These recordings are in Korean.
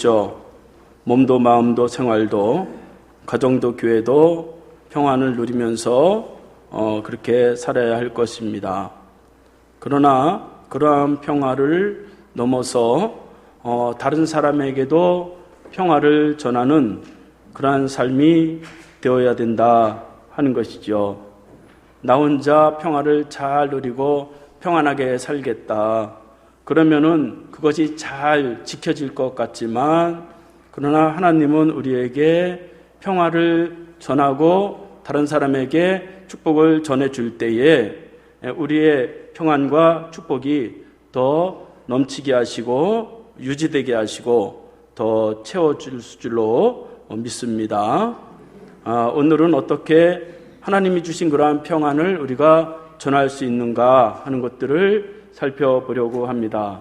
있죠. 몸도 마음도 생활도 가정도 교회도 평안을 누리면서 어, 그렇게 살아야 할 것입니다. 그러나 그러한 평화를 넘어서 어, 다른 사람에게도 평화를 전하는 그러한 삶이 되어야 된다 하는 것이죠. 나 혼자 평화를 잘 누리고 평안하게 살겠다. 그러면은 그것이 잘 지켜질 것 같지만 그러나 하나님은 우리에게 평화를 전하고 다른 사람에게 축복을 전해 줄 때에 우리의 평안과 축복이 더 넘치게 하시고 유지되게 하시고 더 채워줄 줄로 믿습니다. 아, 오늘은 어떻게 하나님이 주신 그러한 평안을 우리가 전할 수 있는가 하는 것들을 살펴보려고 합니다.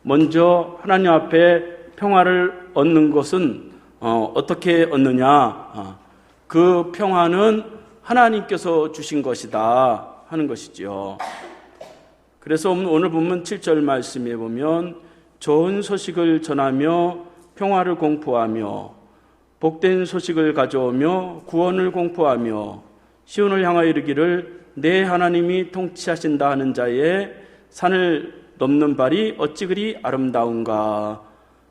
먼저 하나님 앞에 평화를 얻는 것은 어, 떻게 얻느냐? 아, 그 평화는 하나님께서 주신 것이다 하는 것이죠. 그래서 오늘 본문 7절 말씀에 보면 좋은 소식을 전하며 평화를 공포하며 복된 소식을 가져오며 구원을 공포하며 시온을 향하여 이르기를 내 하나님이 통치하신다 하는 자의 산을 넘는 발이 어찌 그리 아름다운가.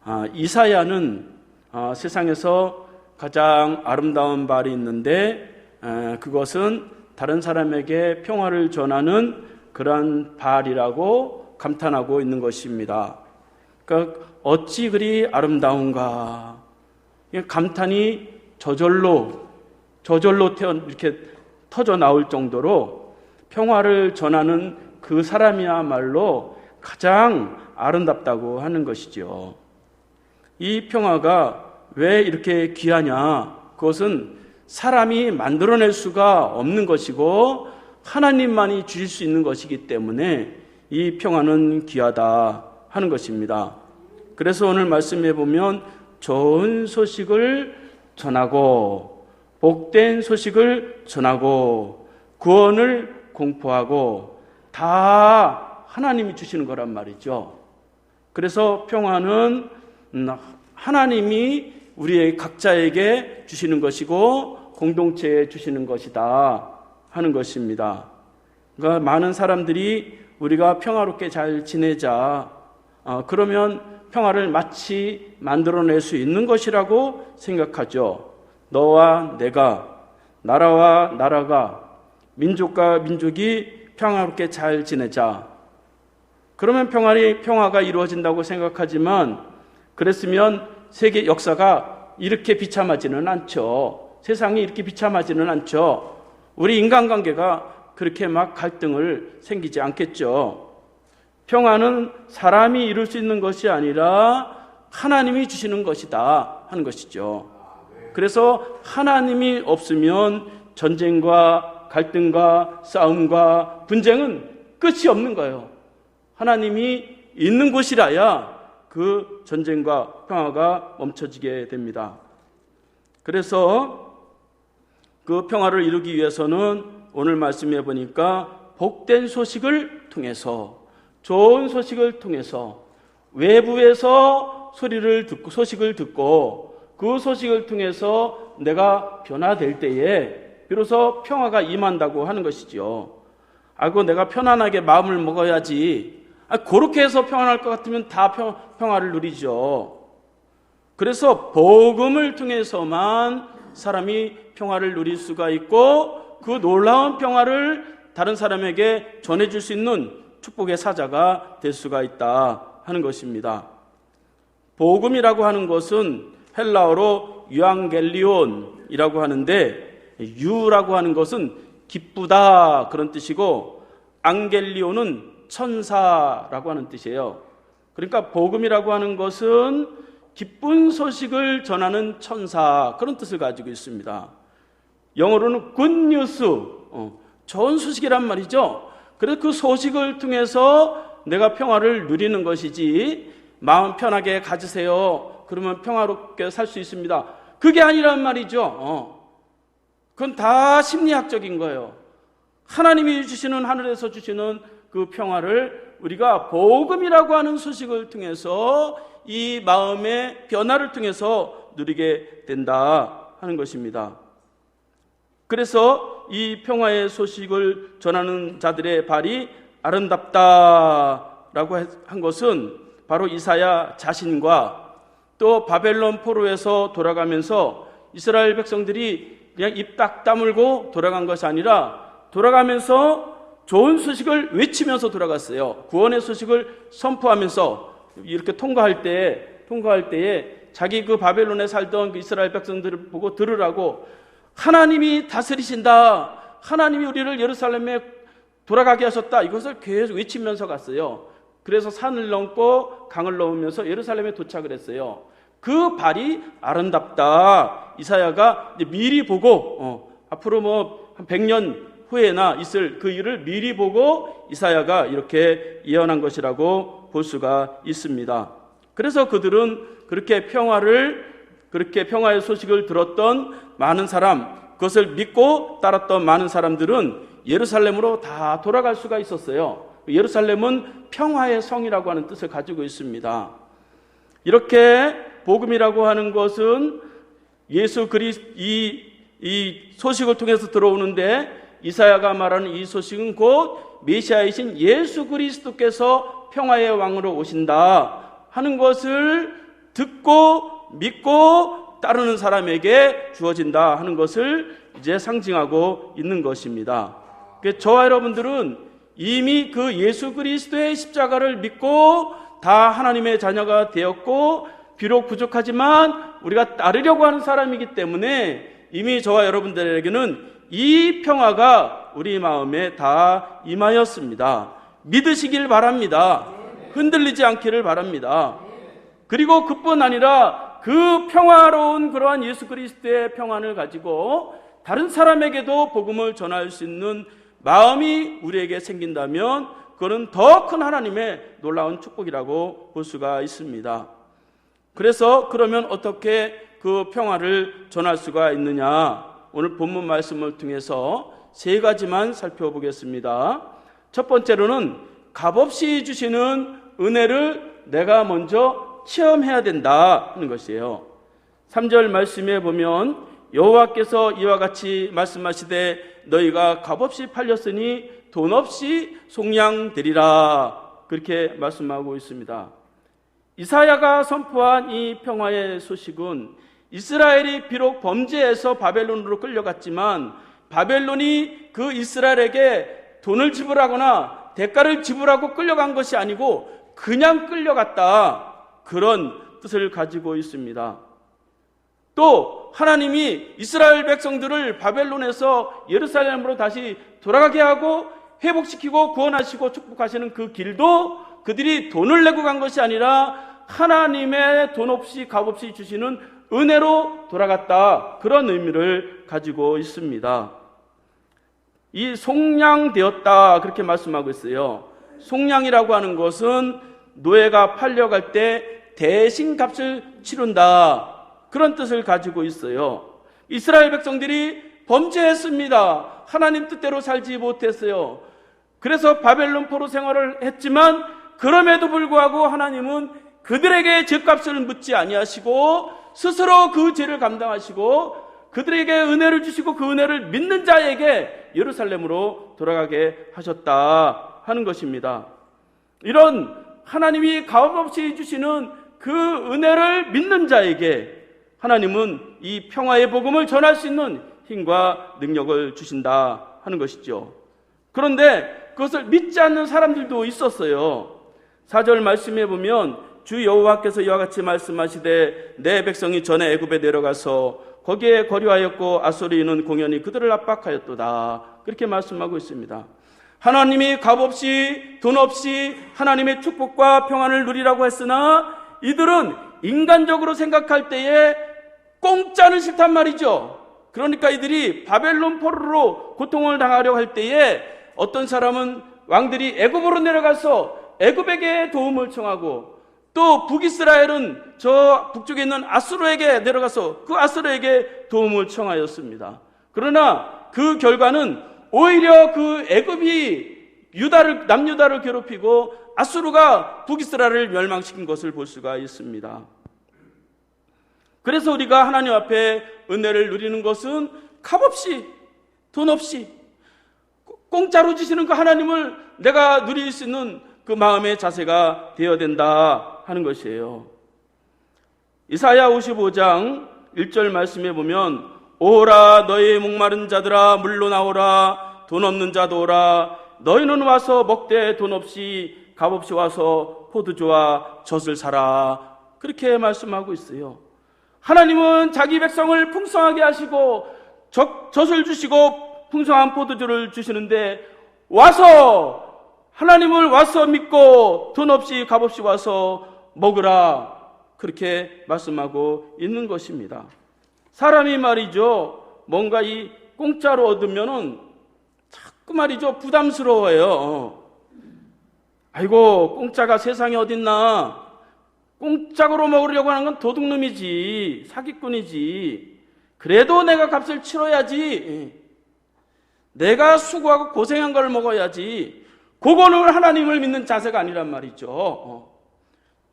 아, 이사야는 아, 세상에서 가장 아름다운 발이 있는데 아, 그것은 다른 사람에게 평화를 전하는 그러한 발이라고 감탄하고 있는 것입니다. 그러니까 어찌 그리 아름다운가. 감탄이 저절로 저절로 태어 이렇게 터져 나올 정도로 평화를 전하는 그 사람이야말로 가장 아름답다고 하는 것이죠. 이 평화가 왜 이렇게 귀하냐? 그것은 사람이 만들어낼 수가 없는 것이고 하나님만이 주실 수 있는 것이기 때문에 이 평화는 귀하다 하는 것입니다. 그래서 오늘 말씀해 보면 좋은 소식을 전하고 복된 소식을 전하고 구원을 공포하고 다 하나님이 주시는 거란 말이죠. 그래서 평화는 하나님이 우리의 각자에게 주시는 것이고 공동체에 주시는 것이다 하는 것입니다. 그러니까 많은 사람들이 우리가 평화롭게 잘 지내자 어, 그러면 평화를 마치 만들어낼 수 있는 것이라고 생각하죠. 너와 내가, 나라와 나라가, 민족과 민족이 평화롭게 잘 지내자. 그러면 평화리, 평화가 이루어진다고 생각하지만, 그랬으면 세계 역사가 이렇게 비참하지는 않죠. 세상이 이렇게 비참하지는 않죠. 우리 인간관계가 그렇게 막 갈등을 생기지 않겠죠. 평화는 사람이 이룰 수 있는 것이 아니라 하나님이 주시는 것이다 하는 것이죠. 그래서 하나님이 없으면 전쟁과 갈등과 싸움과 분쟁은 끝이 없는 거예요. 하나님이 있는 곳이라야 그 전쟁과 평화가 멈춰지게 됩니다. 그래서 그 평화를 이루기 위해서는 오늘 말씀해 보니까 복된 소식을 통해서 좋은 소식을 통해서 외부에서 소리를 듣고 소식을 듣고 그 소식을 통해서 내가 변화될 때에 비로소 평화가 임한다고 하는 것이지요. 아고 내가 편안하게 마음을 먹어야지. 아, 그렇게 해서 평안할 것 같으면 다 평, 평화를 누리죠. 그래서 복음을 통해서만 사람이 평화를 누릴 수가 있고 그 놀라운 평화를 다른 사람에게 전해줄 수 있는 축복의 사자가 될 수가 있다 하는 것입니다. 복음이라고 하는 것은 헬라어로 유앙겔리온이라고 하는데 유라고 하는 것은 기쁘다 그런 뜻이고 앙겔리온은 천사라고 하는 뜻이에요. 그러니까 복음이라고 하는 것은 기쁜 소식을 전하는 천사 그런 뜻을 가지고 있습니다. 영어로는 굿뉴스 어, 좋은 소식이란 말이죠. 그래서 그 소식을 통해서 내가 평화를 누리는 것이지 마음 편하게 가지세요. 그러면 평화롭게 살 수 있습니다. 그게 아니란 말이죠. 어. 그건 다 심리학적인 거예요. 하나님이 주시는 하늘에서 주시는 그 평화를 우리가 복음이라고 하는 소식을 통해서 이 마음의 변화를 통해서 누리게 된다 하는 것입니다. 그래서 이 평화의 소식을 전하는 자들의 발이 아름답다라고 한 것은 바로 이사야 자신과 또 바벨론 포로에서 돌아가면서 이스라엘 백성들이 그냥 입 딱 다물고 돌아간 것이 아니라 돌아가면서 좋은 소식을 외치면서 돌아갔어요. 구원의 소식을 선포하면서 이렇게 통과할 때 통과할 때에 자기 그 바벨론에 살던 그 이스라엘 백성들을 보고 들으라고 하나님이 다스리신다. 하나님이 우리를 예루살렘에 돌아가게 하셨다. 이것을 계속 외치면서 갔어요. 그래서 산을 넘고 강을 넘으면서 예루살렘에 도착을 했어요. 그 발이 아름답다. 이사야가 미리 보고 어, 앞으로 뭐 한 100년 후에나 있을 그 일을 미리 보고 이사야가 이렇게 예언한 것이라고 볼 수가 있습니다. 그래서 그들은 그렇게 평화를 그렇게 평화의 소식을 들었던 많은 사람, 그것을 믿고 따랐던 많은 사람들은 예루살렘으로 다 돌아갈 수가 있었어요. 예루살렘은 평화의 성이라고 하는 뜻을 가지고 있습니다. 이렇게 복음이라고 하는 것은 예수 그리스 이, 이 소식을 통해서 들어오는데 이사야가 말하는 이 소식은 곧 메시아이신 예수 그리스도께서 평화의 왕으로 오신다 하는 것을 듣고 믿고 따르는 사람에게 주어진다 하는 것을 이제 상징하고 있는 것입니다. 저와 여러분들은 이미 그 예수 그리스도의 십자가를 믿고 다 하나님의 자녀가 되었고 비록 부족하지만 우리가 따르려고 하는 사람이기 때문에 이미 저와 여러분들에게는 이 평화가 우리 마음에 다 임하였습니다. 믿으시길 바랍니다. 흔들리지 않기를 바랍니다. 그리고 그뿐 아니라 그 평화로운 그러한 예수 그리스도의 평안을 가지고 다른 사람에게도 복음을 전할 수 있는 마음이 우리에게 생긴다면 그거는 더 큰 하나님의 놀라운 축복이라고 볼 수가 있습니다. 그래서 그러면 어떻게 그 평화를 전할 수가 있느냐? 오늘 본문 말씀을 통해서 세 가지만 살펴보겠습니다. 첫 번째로는 값없이 주시는 은혜를 내가 먼저 체험해야 된다 하는 것이에요. 3절 말씀에 보면 여호와께서 이와 같이 말씀하시되 너희가 값없이 팔렸으니 돈 없이 속량 되리라 그렇게 말씀하고 있습니다. 이사야가 선포한 이 평화의 소식은 이스라엘이 비록 범죄해서 바벨론으로 끌려갔지만 바벨론이 그 이스라엘에게 돈을 지불하거나 대가를 지불하고 끌려간 것이 아니고 그냥 끌려갔다. 그런 뜻을 가지고 있습니다. 또 하나님이 이스라엘 백성들을 바벨론에서 예루살렘으로 다시 돌아가게 하고 회복시키고 구원하시고 축복하시는 그 길도 그들이 돈을 내고 간 것이 아니라 하나님의 돈 없이 값 없이 주시는 은혜로 돌아갔다. 그런 의미를 가지고 있습니다. 이 속량되었다. 그렇게 말씀하고 있어요. 속량이라고 하는 것은 노예가 팔려갈 때 대신 값을 치른다. 그런 뜻을 가지고 있어요. 이스라엘 백성들이 범죄했습니다. 하나님 뜻대로 살지 못했어요. 그래서 바벨론 포로 생활을 했지만 그럼에도 불구하고 하나님은 그들에게 죄값을 묻지 아니하시고 스스로 그 죄를 감당하시고 그들에게 은혜를 주시고 그 은혜를 믿는 자에게 예루살렘으로 돌아가게 하셨다 하는 것입니다. 이런 하나님이 가업없이 주시는 그 은혜를 믿는 자에게 하나님은 이 평화의 복음을 전할 수 있는 힘과 능력을 주신다 하는 것이죠. 그런데 그것을 믿지 않는 사람들도 있었어요. 4절 말씀해 보면 주 여호와께서 이와 같이 말씀하시되 내 백성이 전에 애굽에 내려가서 거기에 거류하였고 아소리는 공연히 그들을 압박하였도다. 그렇게 말씀하고 있습니다. 하나님이 값없이 돈 없이 하나님의 축복과 평안을 누리라고 했으나 이들은 인간적으로 생각할 때에 공짜는 싫단 말이죠. 그러니까 이들이 바벨론 포로로 고통을 당하려 할 때에 어떤 사람은 왕들이 애굽으로 내려가서 애굽에게 도움을 청하고 또 북이스라엘은 저 북쪽에 있는 아수르에게 내려가서 그 아수르에게 도움을 청하였습니다. 그러나 그 결과는 오히려 그 애굽이 유다를 남유다를 괴롭히고 아수르가 북이스라엘을 멸망시킨 것을 볼 수가 있습니다. 그래서 우리가 하나님 앞에 은혜를 누리는 것은 값없이 돈 없이 공짜로 주시는 그 하나님을 내가 누릴 수 있는 그 마음의 자세가 되어야 된다 하는 것이에요. 이사야 55장 1절 말씀에 보면 오라 너희 목마른 자들아 물로 나오라 돈 없는 자도 오라 너희는 와서 먹되 돈 없이 값 없이 와서 포도주와 젖을 사라 그렇게 말씀하고 있어요. 하나님은 자기 백성을 풍성하게 하시고 젖, 젖을 주시고 풍성한 포도주를 주시는데 와서 하나님을 와서 믿고 돈 없이 값 없이 와서 먹으라 그렇게 말씀하고 있는 것입니다. 사람이 말이죠. 뭔가 이 공짜로 얻으면은 자꾸 말이죠. 부담스러워요. 아이고, 공짜가 세상에 어딨나. 공짜로 먹으려고 하는 건 도둑놈이지. 사기꾼이지. 그래도 내가 값을 치러야지. 내가 수고하고 고생한 걸 먹어야지. 그거는 하나님을 믿는 자세가 아니란 말이죠. 어.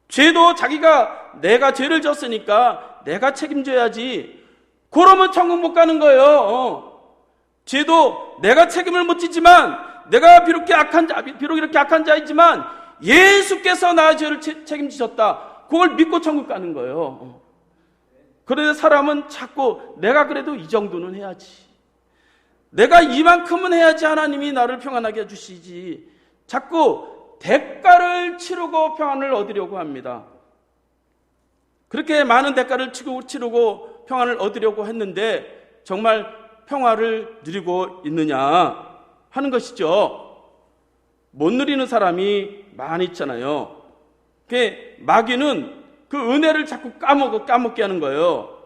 죄도 자기가 내가 죄를 졌으니까 내가 책임져야지. 그러면 천국 못 가는 거예요. 어. 죄도 내가 책임을 못 지지만 내가 비록 이렇게 악한 자, 비록 이렇게 악한 자이지만 예수께서 나의 죄를 채, 책임지셨다. 그걸 믿고 천국 가는 거예요. 어. 그런데 사람은 자꾸 내가 그래도 이 정도는 해야지. 내가 이만큼은 해야지 하나님이 나를 평안하게 해주시지. 자꾸 대가를 치르고 평안을 얻으려고 합니다. 그렇게 많은 대가를 치르고 평안을 얻으려고 했는데 정말 평화를 누리고 있느냐 하는 것이죠. 못 누리는 사람이 많이 있잖아요. 그 마귀는 그 은혜를 자꾸 까먹어 까먹게 하는 거예요.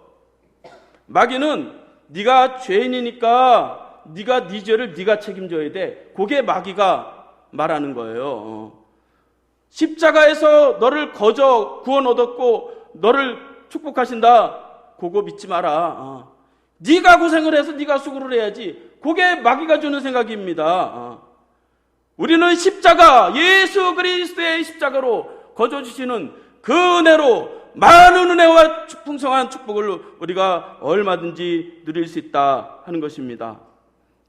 마귀는 네가 죄인이니까 네가 네 죄를 네가 책임져야 돼. 그게 마귀가 말하는 거예요. 십자가에서 너를 거저 구원 얻었고 너를 축복하신다. 그거 믿지 마라. 어. 네가 고생을 해서 네가 수고를 해야지. 그게 마귀가 주는 생각입니다. 어. 우리는 십자가 예수 그리스도의 십자가로 거저 주시는 그 은혜로 많은 은혜와 풍성한 축복을 우리가 얼마든지 누릴 수 있다 하는 것입니다.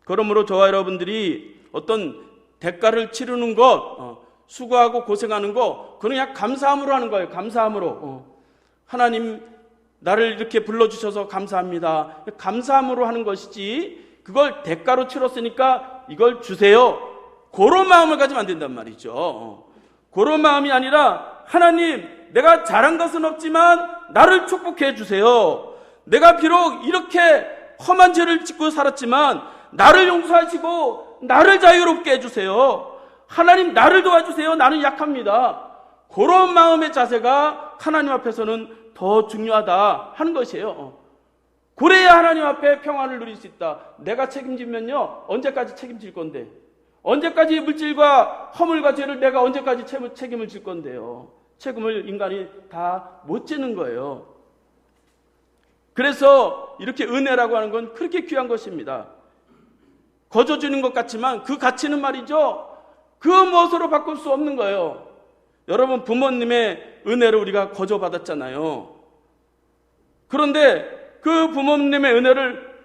그러므로 저와 여러분들이 어떤 대가를 치르는 것, 어, 수고하고 고생하는 거, 그냥 감사함으로 하는 거예요. 감사함으로. 어. 하나님, 나를 이렇게 불러주셔서 감사합니다. 감사함으로 하는 것이지, 그걸 대가로 치렀으니까 이걸 주세요. 그런 마음을 가지면 안 된단 말이죠. 어. 그런 마음이 아니라, 하나님, 내가 잘한 것은 없지만, 나를 축복해 주세요. 내가 비록 이렇게 험한 죄를 짓고 살았지만, 나를 용서하시고, 나를 자유롭게 해주세요. 하나님 나를 도와주세요. 나는 약합니다. 그런 마음의 자세가 하나님 앞에서는 더 중요하다 하는 것이에요. 그래야 하나님 앞에 평안을 누릴 수 있다. 내가 책임지면요. 언제까지 책임질 건데? 언제까지 물질과 허물과 죄를 내가 언제까지 책임을 질 건데요. 책임을 인간이 다 못 지는 거예요. 그래서 이렇게 은혜라고 하는 건 그렇게 귀한 것입니다. 거저 주는 것 같지만 그 가치는 말이죠. 그 무엇으로 바꿀 수 없는 거예요. 여러분 부모님의 은혜를 우리가 거저 받았잖아요. 그런데 그 부모님의 은혜를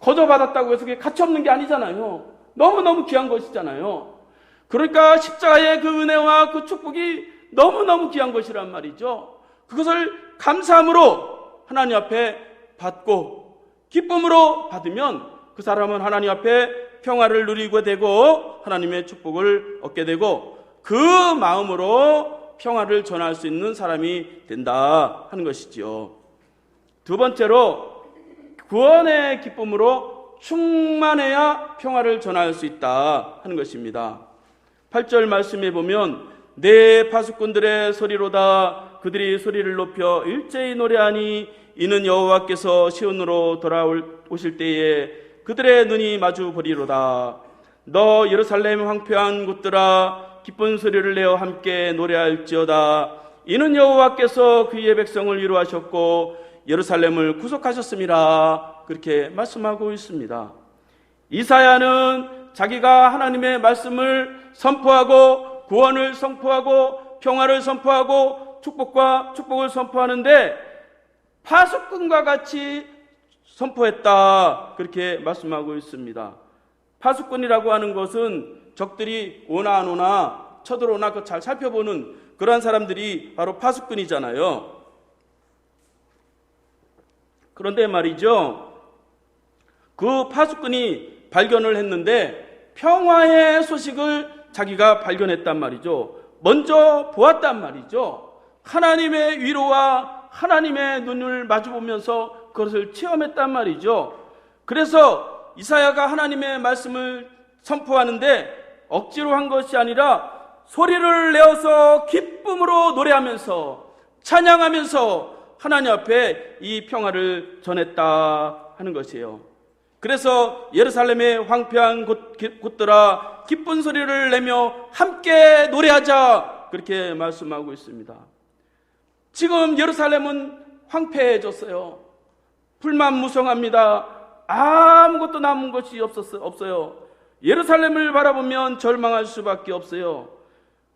거저 받았다고 해서 그게 가치 없는 게 아니잖아요. 너무너무 귀한 것이잖아요. 그러니까 십자가의 그 은혜와 그 축복이 너무너무 귀한 것이란 말이죠. 그것을 감사함으로 하나님 앞에 받고 기쁨으로 받으면 그 사람은 하나님 앞에 평화를 누리고 되고 하나님의 축복을 얻게 되고 그 마음으로 평화를 전할 수 있는 사람이 된다 하는 것이지요. 두 번째로 구원의 기쁨으로 충만해야 평화를 전할 수 있다 하는 것입니다. 8절 말씀에 보면 내 파수꾼들의 소리로다 그들이 소리를 높여 일제히 노래하니 이는 여호와께서 시온으로 돌아오실 때에 그들의 눈이 마주 보리로다. 너 예루살렘 황폐한 곳들아 기쁜 소리를 내어 함께 노래할지어다. 이는 여호와께서 그의 백성을 위로하셨고 예루살렘을 구속하셨습니다. 그렇게 말씀하고 있습니다. 이사야는 자기가 하나님의 말씀을 선포하고 구원을 선포하고 평화를 선포하고 축복과 축복을 선포하는데 파수꾼과 같이 선포했다. 그렇게 말씀하고 있습니다. 파수꾼이라고 하는 것은 적들이 오나 안 오나 쳐들어오나 그 잘 살펴보는 그러한 사람들이 바로 파수꾼이잖아요. 그런데 말이죠. 그 파수꾼이 발견을 했는데 평화의 소식을 자기가 발견했단 말이죠. 먼저 보았단 말이죠. 하나님의 위로와 하나님의 눈을 마주보면서 그것을 체험했단 말이죠. 그래서 이사야가 하나님의 말씀을 선포하는데 억지로 한 것이 아니라 소리를 내어서 기쁨으로 노래하면서 찬양하면서 하나님 앞에 이 평화를 전했다 하는 것이에요. 그래서 예루살렘의 황폐한 곳, 곳들아 기쁜 소리를 내며 함께 노래하자 그렇게 말씀하고 있습니다. 지금 예루살렘은 황폐해졌어요. 불만 무성합니다. 아무것도 남은 것이 없어요. 예루살렘을 바라보면 절망할 수밖에 없어요.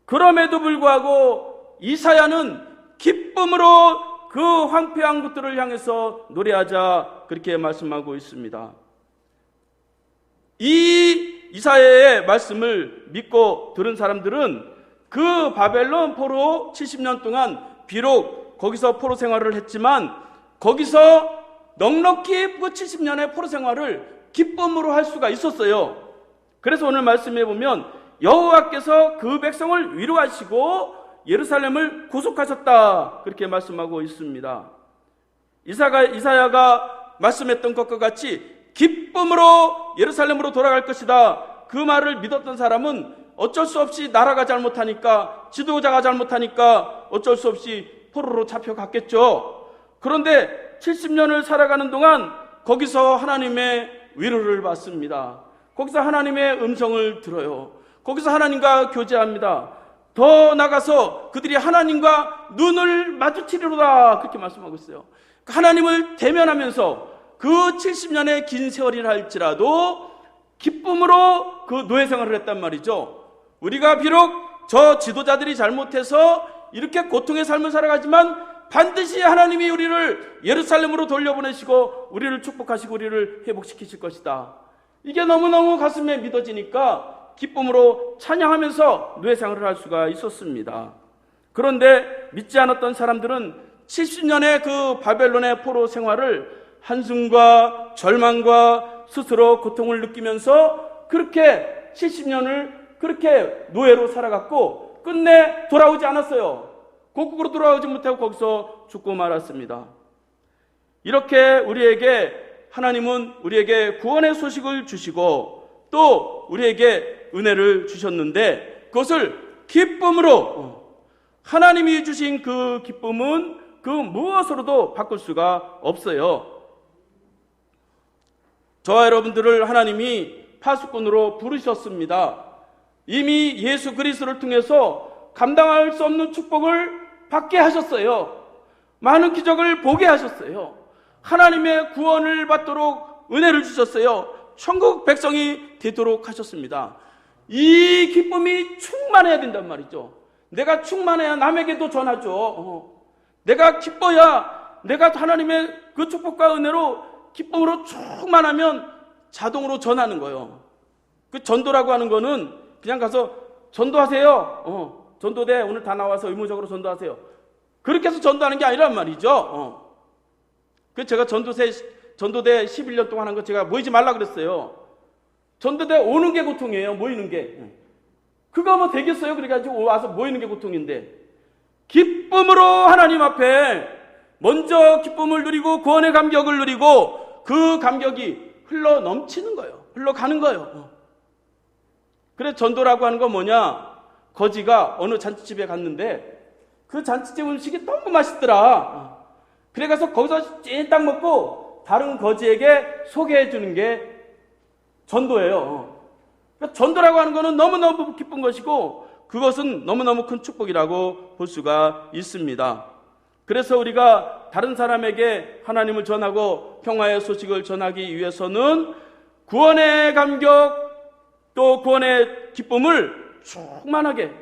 그럼에도 불구하고 이사야는 기쁨으로 그 황폐한 것들을 향해서 노래하자 그렇게 말씀하고 있습니다. 이 이사야의 말씀을 믿고 들은 사람들은 그 바벨론 포로 70년 동안 비록 거기서 포로 생활을 했지만 거기서 넉넉히 그 70년의 포로 생활을 기쁨으로 할 수가 있었어요. 그래서 오늘 말씀해 보면 여호와께서 그 백성을 위로하시고 예루살렘을 구속하셨다. 그렇게 말씀하고 있습니다. 이사가, 이사야가 말씀했던 것과 같이 기쁨으로 예루살렘으로 돌아갈 것이다. 그 말을 믿었던 사람은 어쩔 수 없이 나라가 잘못하니까, 지도자가 잘못하니까 어쩔 수 없이 포로로 잡혀갔겠죠. 그런데 70년을 살아가는 동안 거기서 하나님의 위로를 받습니다. 거기서 하나님의 음성을 들어요. 거기서 하나님과 교제합니다. 더 나가서 그들이 하나님과 눈을 마주치리로다. 그렇게 말씀하고 있어요. 하나님을 대면하면서 그 70년의 긴 세월이라 할지라도 기쁨으로 그 노예 생활을 했단 말이죠. 우리가 비록 저 지도자들이 잘못해서 이렇게 고통의 삶을 살아가지만 반드시 하나님이 우리를 예루살렘으로 돌려보내시고 우리를 축복하시고 우리를 회복시키실 것이다. 이게 너무너무 가슴에 믿어지니까 기쁨으로 찬양하면서 생활을 할 수가 있었습니다. 그런데 믿지 않았던 사람들은 70년의 그 바벨론의 포로 생활을 한숨과 절망과 스스로 고통을 느끼면서 그렇게 70년을 그렇게 노예로 살아갔고 끝내 돌아오지 않았어요. 고국으로 돌아오지 못하고 거기서 죽고 말았습니다. 이렇게 우리에게 하나님은 우리에게 구원의 소식을 주시고 또 우리에게 은혜를 주셨는데 그것을 기쁨으로 하나님이 주신 그 기쁨은 그 무엇으로도 바꿀 수가 없어요. 저와 여러분들을 하나님이 파수꾼으로 부르셨습니다. 이미 예수 그리스도를 통해서 감당할 수 없는 축복을 받게 하셨어요. 많은 기적을 보게 하셨어요. 하나님의 구원을 받도록 은혜를 주셨어요. 천국 백성이 되도록 하셨습니다. 이 기쁨이 충만해야 된단 말이죠. 내가 충만해야 남에게도 전하죠. 어. 내가 기뻐야 내가 하나님의 그 축복과 은혜로 기쁨으로 충만하면 자동으로 전하는 거예요. 그 전도라고 하는 거는 그냥 가서 전도하세요. 어, 전도대 오늘 다 나와서 의무적으로 전도하세요. 그렇게 해서 전도하는 게 아니란 말이죠. 어. 그 제가 전도대, 전도대 11년 동안 한 거 제가 모이지 말라 그랬어요. 전도대 오는 게 고통이에요. 모이는 게. 그거 뭐 되겠어요? 그래가지고 와서 모이는 게 고통인데. 기쁨으로 하나님 앞에 먼저 기쁨을 누리고 구원의 감격을 누리고 그 감격이 흘러 넘치는 거예요. 흘러가는 거예요. 그래서 전도라고 하는 건 뭐냐? 거지가 어느 잔치집에 갔는데 그 잔치집 음식이 너무 맛있더라. 그래 가서 거기서 찐딱 먹고 다른 거지에게 소개해 주는 게 전도예요. 그러니까 전도라고 하는 것은 너무너무 기쁜 것이고 그것은 너무너무 큰 축복이라고 볼 수가 있습니다. 그래서 우리가 다른 사람에게 하나님을 전하고 평화의 소식을 전하기 위해서는 구원의 감격 또 구원의 기쁨을 충만하게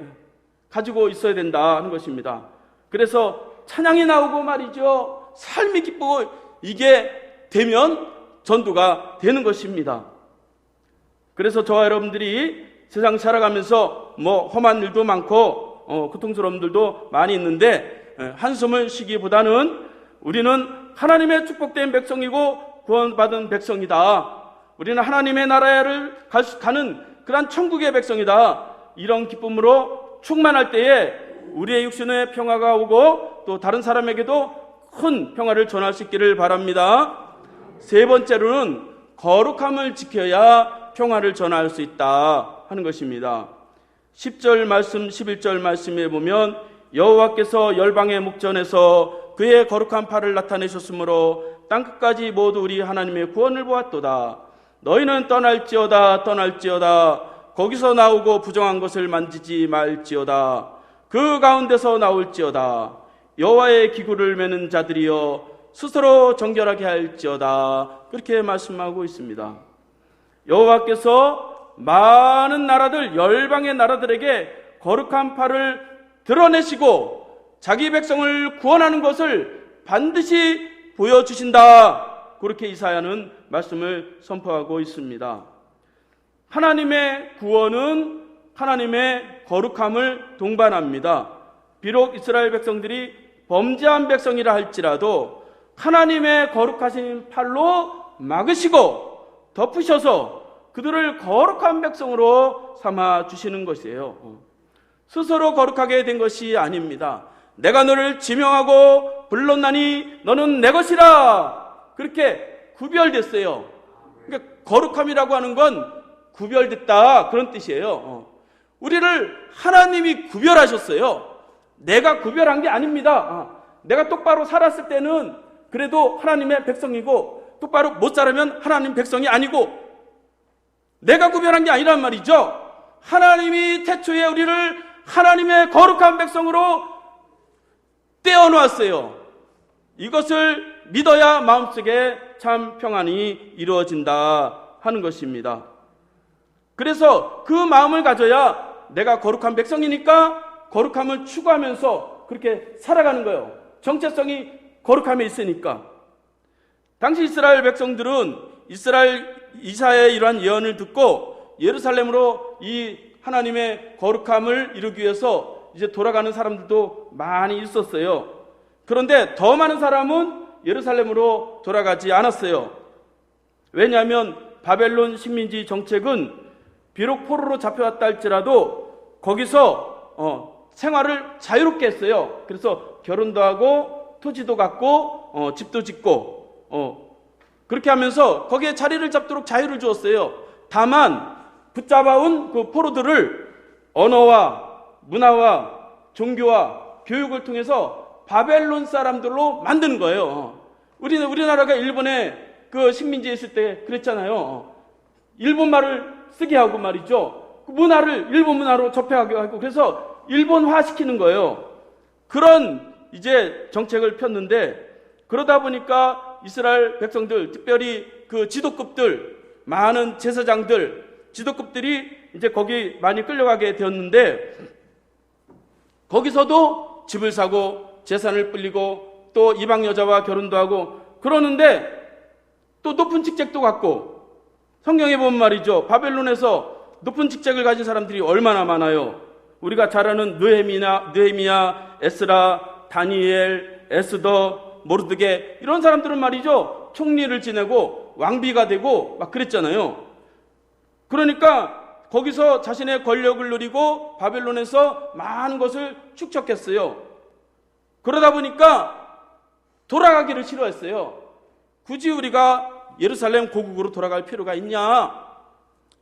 가지고 있어야 된다 하는 것입니다. 그래서 찬양이 나오고 말이죠. 삶이 기쁘고 이게 되면 전도가 되는 것입니다. 그래서 저와 여러분들이 세상 살아가면서 뭐 험한 일도 많고 어, 고통스러운 일들도 많이 있는데 에, 한숨을 쉬기보다는 우리는 하나님의 축복된 백성이고 구원받은 백성이다. 우리는 하나님의 나라를 갈 수- 가는 그러한 천국의 백성이다. 이런 기쁨으로 충만할 때에 우리의 육신의 평화가 오고 또 다른 사람에게도 큰 평화를 전할 수 있기를 바랍니다. 세 번째로는 거룩함을 지켜야 평화를 전할 수 있다 하는 것입니다. 10절 말씀, 11절 말씀에 보면 여호와께서 열방의 목전에서 그의 거룩한 팔을 나타내셨으므로 땅끝까지 모두 우리 하나님의 구원을 보았도다. 너희는 떠날지어다 떠날지어다 거기서 나오고 부정한 것을 만지지 말지어다. 그 가운데서 나올지어다. 여호와의 기구를 매는 자들이여 스스로 정결하게 할지어다. 그렇게 말씀하고 있습니다. 여호와께서 많은 나라들 열방의 나라들에게 거룩한 팔을 드러내시고 자기 백성을 구원하는 것을 반드시 보여주신다. 그렇게 이사야는 말씀을 선포하고 있습니다. 하나님의 구원은 하나님의 거룩함을 동반합니다. 비록 이스라엘 백성들이 범죄한 백성이라 할지라도 하나님의 거룩하신 팔로 막으시고 덮으셔서 그들을 거룩한 백성으로 삼아 주시는 것이에요. 스스로 거룩하게 된 것이 아닙니다. 내가 너를 지명하고 불렀나니 너는 내 것이라. 그렇게 구별됐어요. 그러니까 거룩함이라고 하는 건 구별됐다. 그런 뜻이에요. 어. 우리를 하나님이 구별하셨어요. 내가 구별한 게 아닙니다. 아, 내가 똑바로 살았을 때는 그래도 하나님의 백성이고 똑바로 못 살으면 하나님 백성이 아니고 내가 구별한 게 아니란 말이죠. 하나님이 태초에 우리를 하나님의 거룩한 백성으로 떼어놓았어요. 이것을 믿어야 마음속에 참 평안이 이루어진다 하는 것입니다. 그래서 그 마음을 가져야 내가 거룩한 백성이니까 거룩함을 추구하면서 그렇게 살아가는 거예요. 정체성이 거룩함에 있으니까. 당시 이스라엘 백성들은 이스라엘 이사의 이러한 예언을 듣고 예루살렘으로 이 하나님의 거룩함을 이루기 위해서 이제 돌아가는 사람들도 많이 있었어요. 그런데 더 많은 사람은 예루살렘으로 돌아가지 않았어요. 왜냐하면 바벨론 식민지 정책은 비록 포로로 잡혀왔다 할지라도 거기서 어, 생활을 자유롭게 했어요. 그래서 결혼도 하고 토지도 갖고 어, 집도 짓고 어, 그렇게 하면서 거기에 자리를 잡도록 자유를 주었어요. 다만 붙잡아온 그 포로들을 언어와 문화와 종교와 교육을 통해서 바벨론 사람들로 만드는 거예요. 우리는 우리나라가 일본에 그 식민지에 있을 때 그랬잖아요. 일본 말을 쓰게 하고 말이죠. 그 문화를 일본 문화로 접해하게 하고 그래서 일본화 시키는 거예요. 그런 이제 정책을 폈는데 그러다 보니까 이스라엘 백성들, 특별히 그 지도급들, 많은 제사장들, 지도급들이 이제 거기 많이 끌려가게 되었는데 거기서도 집을 사고 재산을 불리고 또 이방 여자와 결혼도 하고 그러는데 또 높은 직책도 갖고 성경에 보면 말이죠. 바벨론에서 높은 직책을 가진 사람들이 얼마나 많아요. 우리가 잘 아는 느헤미나, 느헤미야, 에스라, 다니엘, 에스더, 모르드게 이런 사람들은 말이죠. 총리를 지내고 왕비가 되고 막 그랬잖아요. 그러니까 거기서 자신의 권력을 누리고 바벨론에서 많은 것을 축적했어요. 그러다 보니까 돌아가기를 싫어했어요. 굳이 우리가 예루살렘 고국으로 돌아갈 필요가 있냐?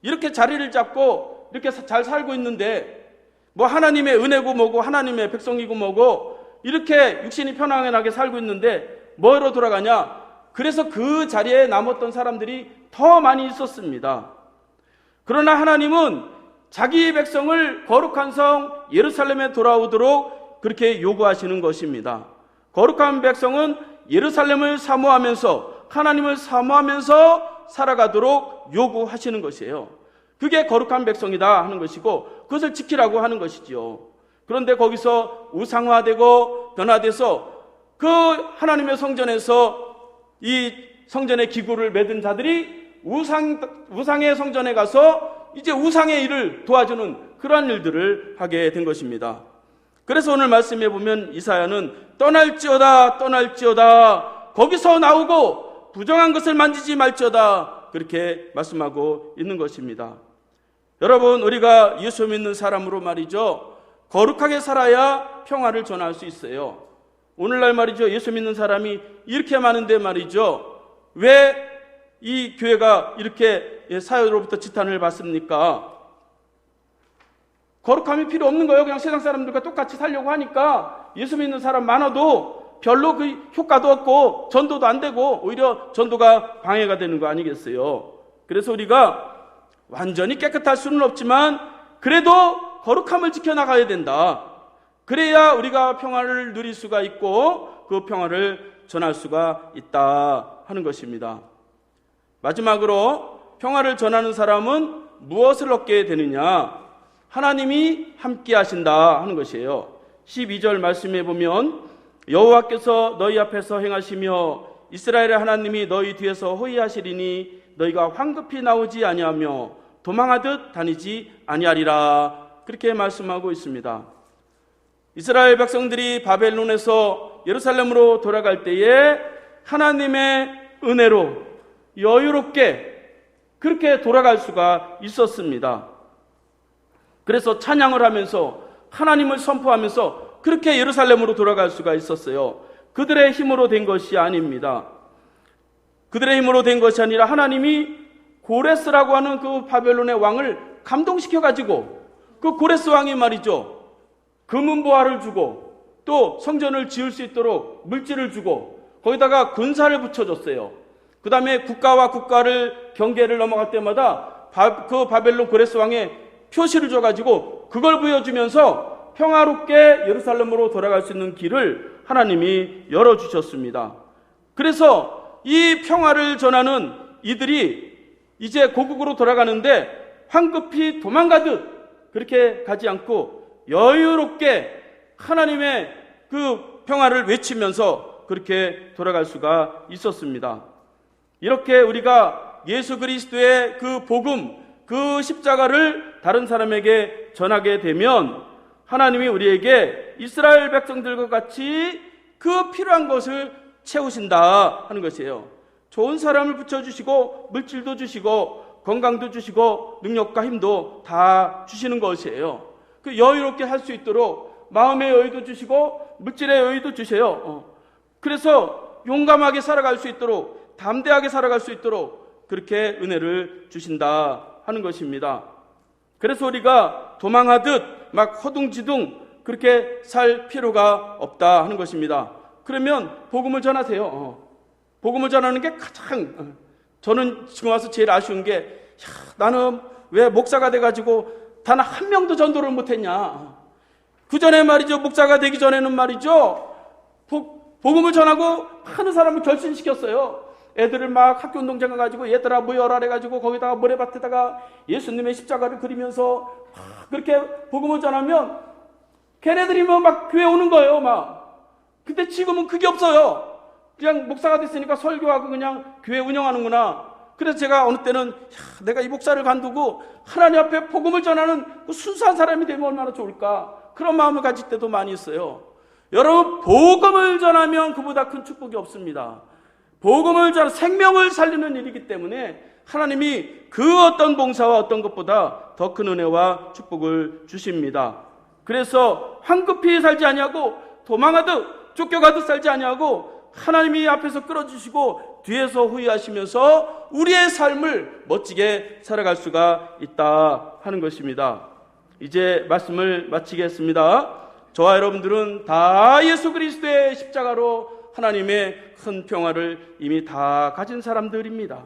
이렇게 자리를 잡고 이렇게 잘 살고 있는데 뭐 하나님의 은혜고 뭐고 하나님의 백성이고 뭐고 이렇게 육신이 편안하게 살고 있는데 뭐로 돌아가냐? 그래서 그 자리에 남았던 사람들이 더 많이 있었습니다. 그러나 하나님은 자기 백성을 거룩한 성 예루살렘에 돌아오도록 그렇게 요구하시는 것입니다. 거룩한 백성은 예루살렘을 사모하면서 하나님을 사모하면서 살아가도록 요구하시는 것이에요. 그게 거룩한 백성이다 하는 것이고 그것을 지키라고 하는 것이지요. 그런데 거기서 우상화되고 변화돼서 그 하나님의 성전에서 이 성전의 기구를 매든 자들이 우상, 우상의 성전에 가서 이제 우상의 일을 도와주는 그러한 일들을 하게 된 것입니다. 그래서 오늘 말씀해 보면 이사야는 떠날지어다, 떠날지어다, 거기서 나오고 부정한 것을 만지지 말지어다, 그렇게 말씀하고 있는 것입니다. 여러분, 우리가 예수 믿는 사람으로 말이죠. 거룩하게 살아야 평화를 전할 수 있어요. 오늘날 말이죠. 예수 믿는 사람이 이렇게 많은데 말이죠. 왜 이 교회가 이렇게 사회로부터 지탄을 받습니까? 거룩함이 필요 없는 거예요. 그냥 세상 사람들과 똑같이 살려고 하니까 예수 믿는 사람 많아도 별로 그 효과도 없고 전도도 안 되고 오히려 전도가 방해가 되는 거 아니겠어요? 그래서 우리가 완전히 깨끗할 수는 없지만 그래도 거룩함을 지켜나가야 된다. 그래야 우리가 평화를 누릴 수가 있고 그 평화를 전할 수가 있다 하는 것입니다. 마지막으로 평화를 전하는 사람은 무엇을 얻게 되느냐? 하나님이 함께 하신다 하는 것이에요. 12절 말씀해 보면 여호와께서 너희 앞에서 행하시며 이스라엘의 하나님이 너희 뒤에서 호위하시리니 너희가 황급히 나오지 아니하며 도망하듯 다니지 아니하리라. 그렇게 말씀하고 있습니다. 이스라엘 백성들이 바벨론에서 예루살렘으로 돌아갈 때에 하나님의 은혜로 여유롭게 그렇게 돌아갈 수가 있었습니다. 그래서 찬양을 하면서 하나님을 선포하면서 그렇게 예루살렘으로 돌아갈 수가 있었어요. 그들의 힘으로 된 것이 아닙니다. 그들의 힘으로 된 것이 아니라 하나님이 고레스라고 하는 그 바벨론의 왕을 감동시켜 가지고 그 고레스 왕이 말이죠. 금은 보화를 주고 또 성전을 지을 수 있도록 물질을 주고 거기다가 군사를 붙여줬어요. 그 다음에 국가와 국가를 경계를 넘어갈 때마다 바, 그 바벨론 고레스 왕의 표시를 줘가지고 그걸 보여주면서 평화롭게 예루살렘으로 돌아갈 수 있는 길을 하나님이 열어주셨습니다. 그래서 이 평화를 전하는 이들이 이제 고국으로 돌아가는데 황급히 도망가듯 그렇게 가지 않고 여유롭게 하나님의 그 평화를 외치면서 그렇게 돌아갈 수가 있었습니다. 이렇게 우리가 예수 그리스도의 그 복음, 그 십자가를 다른 사람에게 전하게 되면 하나님이 우리에게 이스라엘 백성들과 같이 그 필요한 것을 채우신다 하는 것이에요. 좋은 사람을 붙여주시고, 물질도 주시고, 건강도 주시고, 능력과 힘도 다 주시는 것이에요. 그 여유롭게 할 수 있도록 마음의 여유도 주시고, 물질의 여유도 주세요. 어. 그래서 용감하게 살아갈 수 있도록, 담대하게 살아갈 수 있도록 그렇게 은혜를 주신다 하는 것입니다. 그래서 우리가 도망하듯 막 허둥지둥 그렇게 살 필요가 없다 하는 것입니다. 그러면 복음을 전하세요. 어. 복음을 전하는 게 가장 어. 저는 지금 와서 제일 아쉬운 게 야, 나는 왜 목사가 돼가지고 단 한 명도 전도를 못했냐. 그 전에 말이죠 목사가 되기 전에는 말이죠 복, 복음을 전하고 많은 사람을 결신시켰어요. 애들을 막 학교 운동장 가가지고 얘들아 모여라 해가지고 거기다가 모래밭에다가 예수님의 십자가를 그리면서 그렇게 복음을 전하면 걔네들이 뭐막 교회 오는 거예요 막. 근데 지금은 그게 없어요. 그냥 목사가 됐으니까 설교하고 그냥 교회 운영하는구나. 그래서 제가 어느 때는 야, 내가 이 목사를 간두고 하나님 앞에 복음을 전하는 그 순수한 사람이 되면 얼마나 좋을까? 그런 마음을 가질 때도 많이 있어요. 여러분 복음을 전하면 그보다 큰 축복이 없습니다. 복음을 전 생명을 살리는 일이기 때문에 하나님이 그 어떤 봉사와 어떤 것보다 더 큰 은혜와 축복을 주십니다. 그래서 황급히 살지 아니하고 도망하듯 쫓겨가듯 살지 아니하고 하나님이 앞에서 끌어주시고 뒤에서 후회하시면서 우리의 삶을 멋지게 살아갈 수가 있다 하는 것입니다. 이제 말씀을 마치겠습니다. 저와 여러분들은 다 예수 그리스도의 십자가로 하나님의 큰 평화를 이미 다 가진 사람들입니다.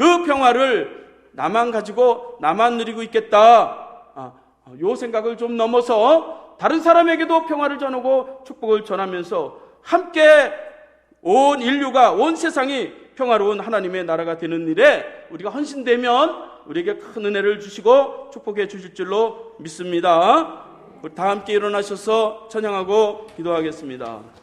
그 평화를 나만 가지고 나만 누리고 있겠다. 아, 요 생각을 좀 넘어서 다른 사람에게도 평화를 전하고 축복을 전하면서 함께 온 인류가 온 세상이 평화로운 하나님의 나라가 되는 일에 우리가 헌신되면 우리에게 큰 은혜를 주시고 축복해 주실 줄로 믿습니다. 다 함께 일어나셔서 찬양하고 기도하겠습니다.